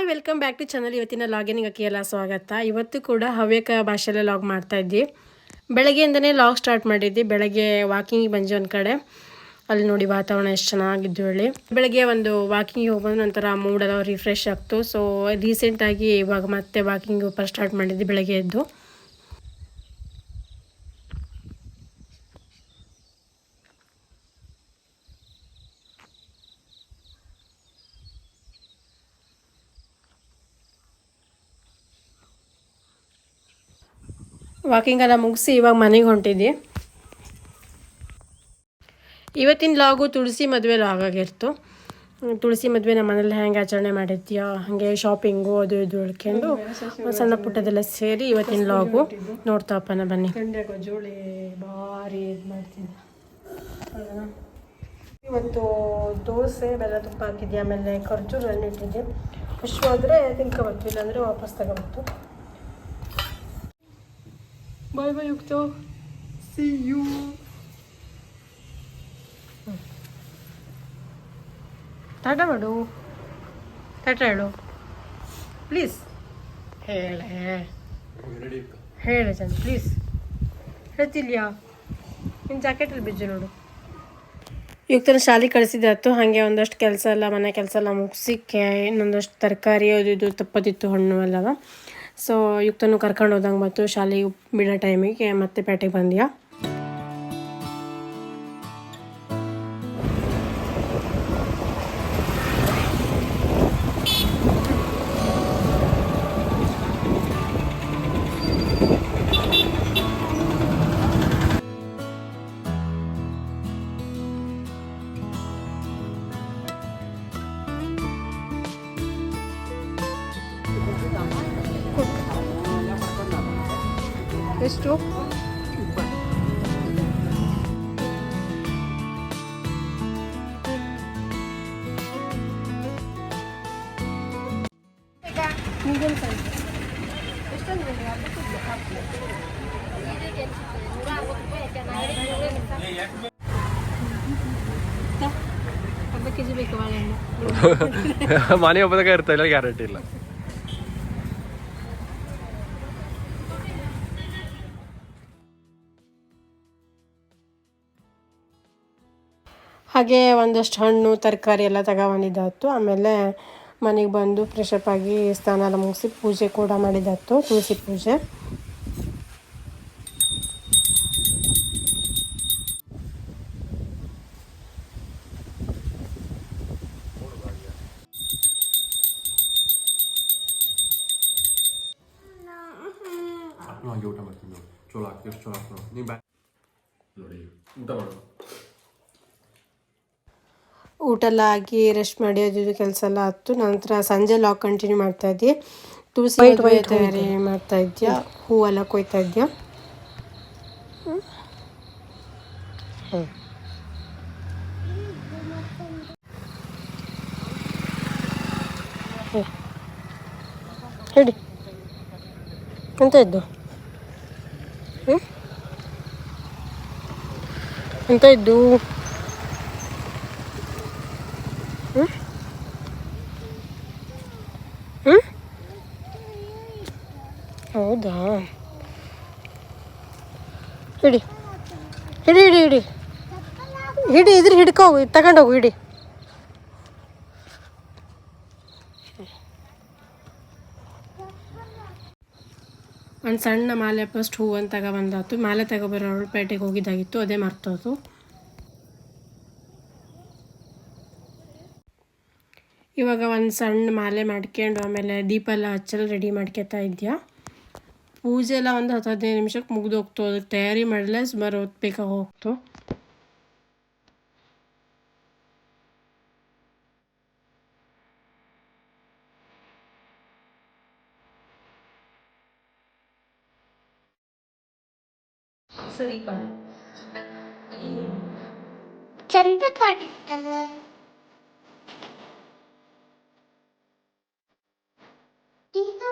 Hi welcome back to channel ಇವತ್ತಿನ ಲಾಗಿನಿಗೆ ಎಲ್ಲ ಸ್ವಾಗತ. ಇವತ್ತು ಕೂಡ ಹವ್ಯಕ ಭಾಷೆಯಲ್ಲೇ ಲಾಗ್ ಮಾಡ್ತಾ ಇದ್ವಿ. ಬೆಳಗ್ಗೆಯಿಂದನೇ ಲಾಗ್ ಸ್ಟಾರ್ಟ್ ಮಾಡಿದ್ವಿ. ಬೆಳಗ್ಗೆ ವಾಕಿಂಗ್ ಬಂಜಿ ಒಂದು ಕಡೆ. ಅಲ್ಲಿ ನೋಡಿ ವಾತಾವರಣ ಎಷ್ಟು ಚೆನ್ನಾಗಿದ್ದು ಹೇಳಿ. ಬೆಳಗ್ಗೆ ಒಂದು ವಾಕಿಂಗಿಗೆ ಹೋಗೋದು ನಂತರ ಮೂಡೆಲ್ಲ ರಿಫ್ರೆಶ್ ಆಗ್ತು. ಸೊ ರೀಸೆಂಟಾಗಿ ಇವಾಗ ಮತ್ತೆ ವಾಕಿಂಗ್ ಫಸ್ಟ್ ಸ್ಟಾರ್ಟ್ ಮಾಡಿದ್ವಿ ಬೆಳಗ್ಗೆ ಎದ್ದು. ವಾಕಿಂಗ್ ಎಲ್ಲ ಮುಗಿಸಿ ಇವಾಗ ಮನೆಗೆ ಹೊಂಟಿದ್ದೆ ಇವತ್ತಿನ ಲಾಗು ತುಳಸಿ ಮದುವೆ ಲಾಗ್ ಆಗಿರ್ತು. ತುಳಸಿ ಮದುವೆ ನಮ್ಮ ಮನೇಲಿ ಹೆಂಗೆ ಆಚರಣೆ ಮಾಡಿರ್ತೀಯಾ ಹಾಗೆ ಶಾಪಿಂಗು ಅದು ಇದು ಉಳ್ಕೊಂಡು ಸಣ್ಣ ಪುಟ್ಟದೆಲ್ಲ ಸೇರಿ ಇವತ್ತಿನ ಲಾಗು. ನೋಡ್ತಾಪನ ಬನ್ನಿ. ಜೋಳಿ ಭಾರಿ ಇದು ಮಾಡ್ತೀನಿ ಇವತ್ತು ದೋಸೆ, ಬೆಲ್ಲ ತುಪ್ಪ ಹಾಕಿದ್ದೆ ಆಮೇಲೆ ಖರ್ಜೂರಲ್ಲಿ ಇಟ್ಟಿದ್ದೆ. ಖುಷಿ ಆದರೆ ತಿನ್ಕೊಬತ್ತು ಇಲ್ಲಾಂದರೆ ವಾಪಸ್ ತಗೋಬತ್ತು ಬಾಯ್ ಬಾಯ್ ಯುಕ್ತ ಸಿ ಯು ಟಾಟಾ ಮಾಡು ಟಾಟಾ ಹೇಳು ಪ್ಲೀಸ್ ಹೇಳ. ಹೇಳು ಚಂದ ಪ್ಲೀಸ್ ಹೇಳ್ತಿಲ್ಯಾ ನಿನ್ನ ಜಾಕೆಟಲ್ಲಿ ಬಿಜ್ಜು ನೋಡು. ಯುಕ್ತನ ಶಾಲೆ ಕಳಿಸಿದ್ದಾಯ್ತು ಹಾಗೆ ಒಂದಷ್ಟು ಕೆಲಸ ಎಲ್ಲ ಮನೆ ಕೆಲಸ ಎಲ್ಲ ಮುಗಿಸಿ ಇನ್ನೊಂದಷ್ಟು ತರಕಾರಿ ಅದು ಇದು ತಪ್ಪದಿತ್ತು ಹಣ್ಣು ಎಲ್ಲವ ಸೊ ಯುಕ್ತನು ಕರ್ಕೊಂಡು ಹೋದಂಗೆ ಮತ್ತು ಶಾಲೆಗೆ ಬಿಡೋ ಟೈಮಿಗೆ ಮತ್ತೆ ಪೇಟೆಗೆ ಬಂದ್ಯಾ? ಎಷ್ಟು ಮೀಡಿಯಮ್ ಸೈಜ್ ಅರ್ಧ ಕೆ ಜಿ ಬೇಕು ಬಾಳೆಹಣ್ಣು ಮನೆ ಒಬ್ಬದಾಗ ಇರ್ತಾ ಇಲ್ಲ ಗ್ಯಾರಂಟಿ ಇಲ್ಲ ಹಾಗೆ ಒಂದಷ್ಟು ಹಣ್ಣು ತರಕಾರಿ ಎಲ್ಲ ತಗೊಬಂದಿದ್ದಾತು ಆಮೇಲೆ ಮನೆಗೆ ಬಂದು ಫ್ರೆಶಪ್ ಆಗಿ ಸ್ನಾನ ಎಲ್ಲ ಮುಗಿಸಿ ಪೂಜೆ ಕೂಡ ಮಾಡಿದ್ದಾಯ್ತು ತುಳಸಿ ಪೂಜೆ ಊಟ ಮಾಡ್ತೀನಿ ಚೋಳ ಹಾಕಿ ಚಲೋ ಹಾಕಿ ನೋಡಿ ಊಟ ಮಾಡು ಊಟ ಎಲ್ಲ ಹಾಕಿ ರೆಸ್ಟ್ ಮಾಡಿ ಅದು ಕೆಲಸ ಎಲ್ಲ ಆಯ್ತು. ನಂತರ ಸಂಜೆ ಲಾಕ್ ಕಂಟಿನ್ಯೂ ಮಾಡ್ತಾ ಇದ್ದೀಯ ತುಳಸಿ ತಯಾರಿ ಮಾಡ್ತಾ ಇದ್ಯಾ? ಹೂವೆಲ್ಲ ಕೊಯ್ತಾ ಇದ್ಯಾ? ಹೇಳಿ ಎಂತ ಇದ್ದು? ಎಂತ ಇದ್ದು? ಹೌದಾ ಹಿಡಿ. ಹಿಡಿ ಹಿಡಿ ಹಿಡಿ. ಹಿಡಿ, ಇದ್ರ ಹಿಡ್ಕೋ ತಗೊಂಡೋಗು ಹಿಡಿ. ಒಂದು ಸಣ್ಣ ಮಾಲೆ ಫಸ್ಟ್ ಹೂವು ಅಂತ ತಗೊಬಂದಾತು ಮಾಲೆ ತಗೊಬರೋ ಪೇಟೆಗೆ ಹೋಗಿದ್ದಾಗಿತ್ತು, ಅದೇ ಮರ್ತೋದು ಇವಾಗ ಒಂದು ಸಣ್ಣ ಮಾಲೆ ಮಾಡ್ಕೊಂಡು ಆಮೇಲೆ ದೀಪ ಎಲ್ಲ ಹಚ್ಚಲು ರೆಡಿ ಮಾಡ್ಕೋತಾ ಇದ್ಯಾ? ಪೂಜೆ ಎಲ್ಲ ಒಂದು ಹತ್ತು ಹದಿನೈದು ನಿಮಿಷಕ್ಕೆ ಮುಗ್ದು ಹೋಗ್ತು ಅದಕ್ಕೆ ತಯಾರಿ ಮಾಡಲೇ ಸುಮಾರು ಹೊತ್ತು ಬೇಕಾಗಿ ಹೋಗ್ತು ಚಂದ ಕಾಣಿಸ್ತದೆ. ಇದು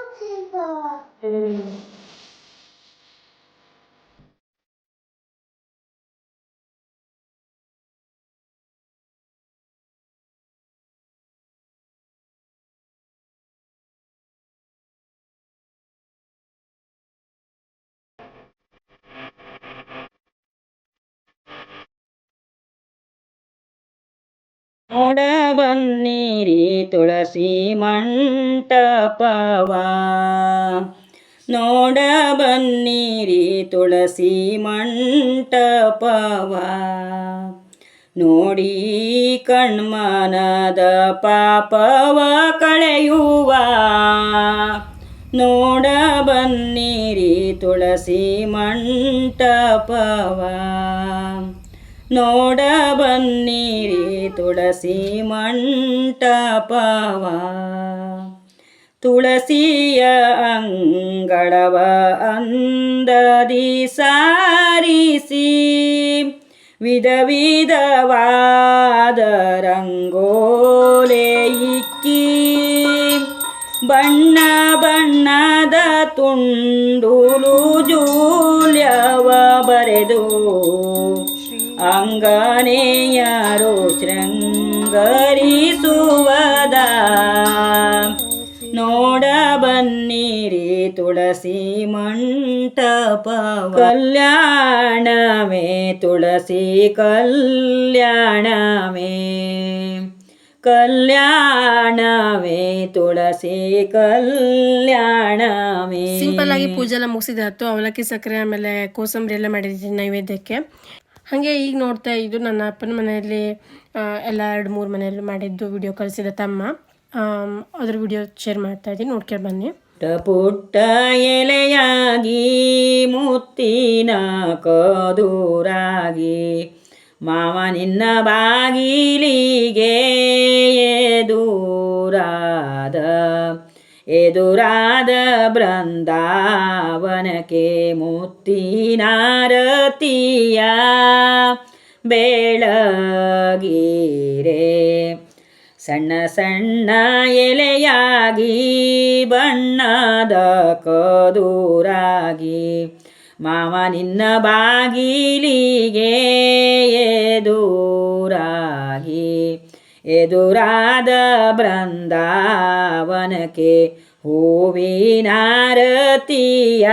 ನೋಡ ಬನ್ನಿರಿ ತುಳಸಿ ಮಂಟಪವ. ನೋಡ ಬನ್ನಿರಿ ತುಳಸಿ ಮಂಟಪವ. ನೋಡಿ ಕಣ್ಮನದ ಪಾಪವ ಕಳೆಯುವ. ನೋಡ ಬನ್ನಿರಿ ತುಳಸಿ ಮಂಟಪವ. ನೋಡ ಬನ್ನಿರಿ ತುಳಸಿ ಮಂಟಪವ. ತುಳಸಿಯ ಅಂಗಳವ ಅಂದದಿ ಸಾರಿಸಿ. ವಿಧ ವಿಧವಾದ ರಂಗೋಲೆ ಇಕ್ಕಿ. ಬಣ್ಣ ಬಣ್ಣದ ತುಂಡುಲು ಜೂಲ್ಯವ ಬರೆದು. ಯಾರೋ ಶೃಂಗರಿಸುವದ. ನೋಡ ಬನ್ನಿರಿ ತುಳಸಿ ಮಂಟಪ. ಕಲ್ಯಾಣವೇ ತುಳಸಿ ಕಲ್ಯಾಣವೇ. ಕಲ್ಯಾಣವೇ ತುಳಸಿ ಕಲ್ಯಾಣವೇ. ಸಿಂಪಲ್ ಆಗಿ ಪೂಜೆ ಎಲ್ಲ ಮುಗಿಸಿದ ಹತ್ತು ಅವಲಕ್ಕಿ ಸಕ್ಕರೆ ಆಮೇಲೆ ಕೋಸಂಬರಿ ಎಲ್ಲ ಮಾಡಿದ್ದೀನಿ ನೈವೇದ್ಯಕ್ಕೆ. ಹಾಗೆ ಈಗ ನೋಡ್ತಾ ಇದ್ದು ನನ್ನ ಅಪ್ಪನ ಮನೆಯಲ್ಲಿ ಎಲ್ಲ ಎರಡು ಮೂರು ಮನೆಯಲ್ಲಿ ಮಾಡಿದ್ದು ವಿಡಿಯೋ ಕಳಿಸಿದ ತಮ್ಮ. ಅದ್ರ ವಿಡಿಯೋ ಶೇರ್ ಮಾಡ್ತಾ ಇದ್ದೀನಿ ನೋಡ್ಕೊಂಡು ಬನ್ನಿ. ಪುಟ್ಟ ಎಲೆಯಾಗಿ ಮುತ್ತಿನ ಕದೂರಾಗಿ ಮಾವ ನಿನ್ನ ಬಾಗಿಲಿಗೆ ಎದುರಾದ ಎದುರಾದ ಬೃಂದಾವನಕ್ಕೆ ಮುತ್ತಿನಾರತಿಯ ಬೆಳಗೀರೆ. ಸಣ್ಣ ಸಣ್ಣ ಎಲೆಯಾಗಿ ಬಣ್ಣದ ಕದೂರಾಗಿ ಮಾವ ನಿನ್ನ ಬಾಗಿಲಿಗೆ ಎದುರಾಗಿ ಎದುರಾದ ಬೃಂದಾವನಕ್ಕೆ ಹೂವಿನಾರತಿಯ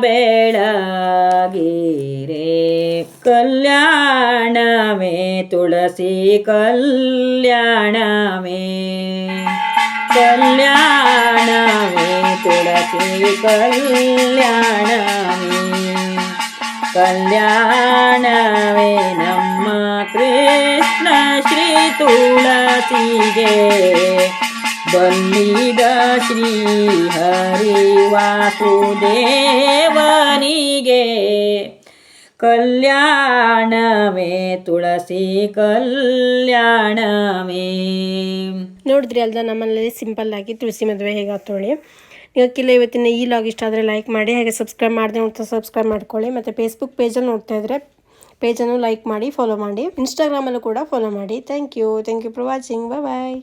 ಬೆಳಗಿರೆ. ಕಲ್ಯಾಣವೇ ತುಳಸಿ ಕಲ್ಯಾಣವೇ ತುಳಸಿ ಕಲ್ಯಾಣವೇ ಕಲ್ಯಾಣವೇ ನಮ್ಮ ಕೃಷ್ಣ ಶ್ರೀ ತುಳಸಿಗೆ. ಬಂದಿದ ಶ್ರೀ ಹರಿ ವಾಸುದೇವನಿಗೆ ಕಲ್ಯಾಣವೇ ತುಳಸಿ, ಕಲ್ಯಾಣವೇ. ನೋಡಿದ್ರಿ ಅಲ್ದ ನಮ್ಮಲ್ಲಿ ಸಿಂಪಲ್ ಆಗಿ ತುಳಸಿ ಮದುವೆ ಹೇಗೆ ಇವಕ್ಕಿಲ್ಲ ಇವತ್ತಿನ ಈ ಲಾಗ್ ಇಷ್ಟ ಆದರೆ ಲೈಕ್ ಮಾಡಿ, ಹಾಗೆ ಸಬ್ಸ್ಕ್ರೈಬ್ ಮಾಡಿದೆ ನೋಡ್ತಾ ಸಬ್ಸ್ಕ್ರೈಬ್ ಮಾಡ್ಕೊಳ್ಳಿ. ಮತ್ತು ಫೇಸ್ಬುಕ್ ಪೇಜಲ್ಲಿ ನೋಡ್ತಾ ಇದ್ದರೆ ಪೇಜನ್ನು ಲೈಕ್ ಮಾಡಿ ಫಾಲೋ ಮಾಡಿ. ಇನ್ಸ್ಟಾಗ್ರಾಮಲ್ಲೂ ಕೂಡ ಫಾಲೋ ಮಾಡಿ. Thank you thank you for watching bye